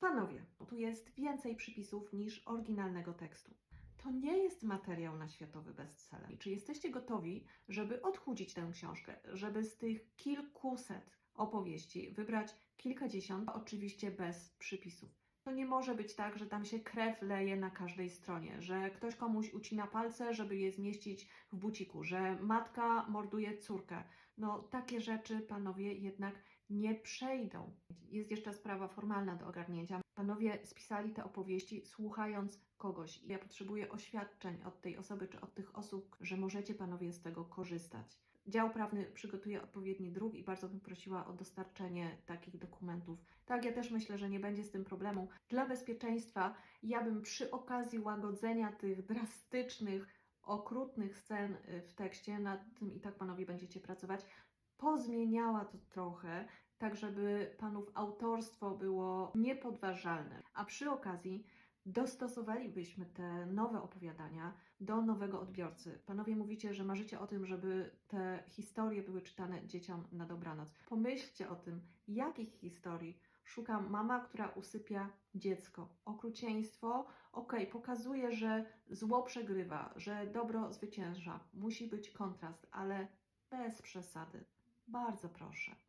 Panowie, tu jest więcej przypisów niż oryginalnego tekstu. To nie jest materiał na światowy bestseller. Czy jesteście gotowi, żeby odchudzić tę książkę, żeby z tych kilkuset opowieści wybrać kilkadziesiąt, oczywiście bez przypisów? To nie może być tak, że tam się krew leje na każdej stronie, że ktoś komuś ucina palce, żeby je zmieścić w buciku, że matka morduje córkę. No, takie rzeczy, panowie, jednak nie przejdą. Jest jeszcze sprawa formalna do ogarnięcia. Panowie spisali te opowieści słuchając kogoś. Ja potrzebuję oświadczeń od tej osoby czy od tych osób, że możecie panowie z tego korzystać. Dział prawny przygotuje odpowiedni druk i bardzo bym prosiła o dostarczenie takich dokumentów. Tak, ja też myślę, że nie będzie z tym problemu. Dla bezpieczeństwa ja bym przy okazji łagodzenia tych drastycznych, okrutnych scen y, w tekście, nad tym i tak panowie będziecie pracować, pozmieniała to trochę, tak żeby panów autorstwo było niepodważalne. A przy okazji dostosowalibyśmy te nowe opowiadania do nowego odbiorcy. Panowie mówicie, że marzycie o tym, żeby te historie były czytane dzieciom na dobranoc. Pomyślcie o tym, jakich historii szuka mama, która usypia dziecko. Okrucieństwo, okej, pokazuje, że zło przegrywa, że dobro zwycięża. Musi być kontrast, ale bez przesady. Bardzo proszę.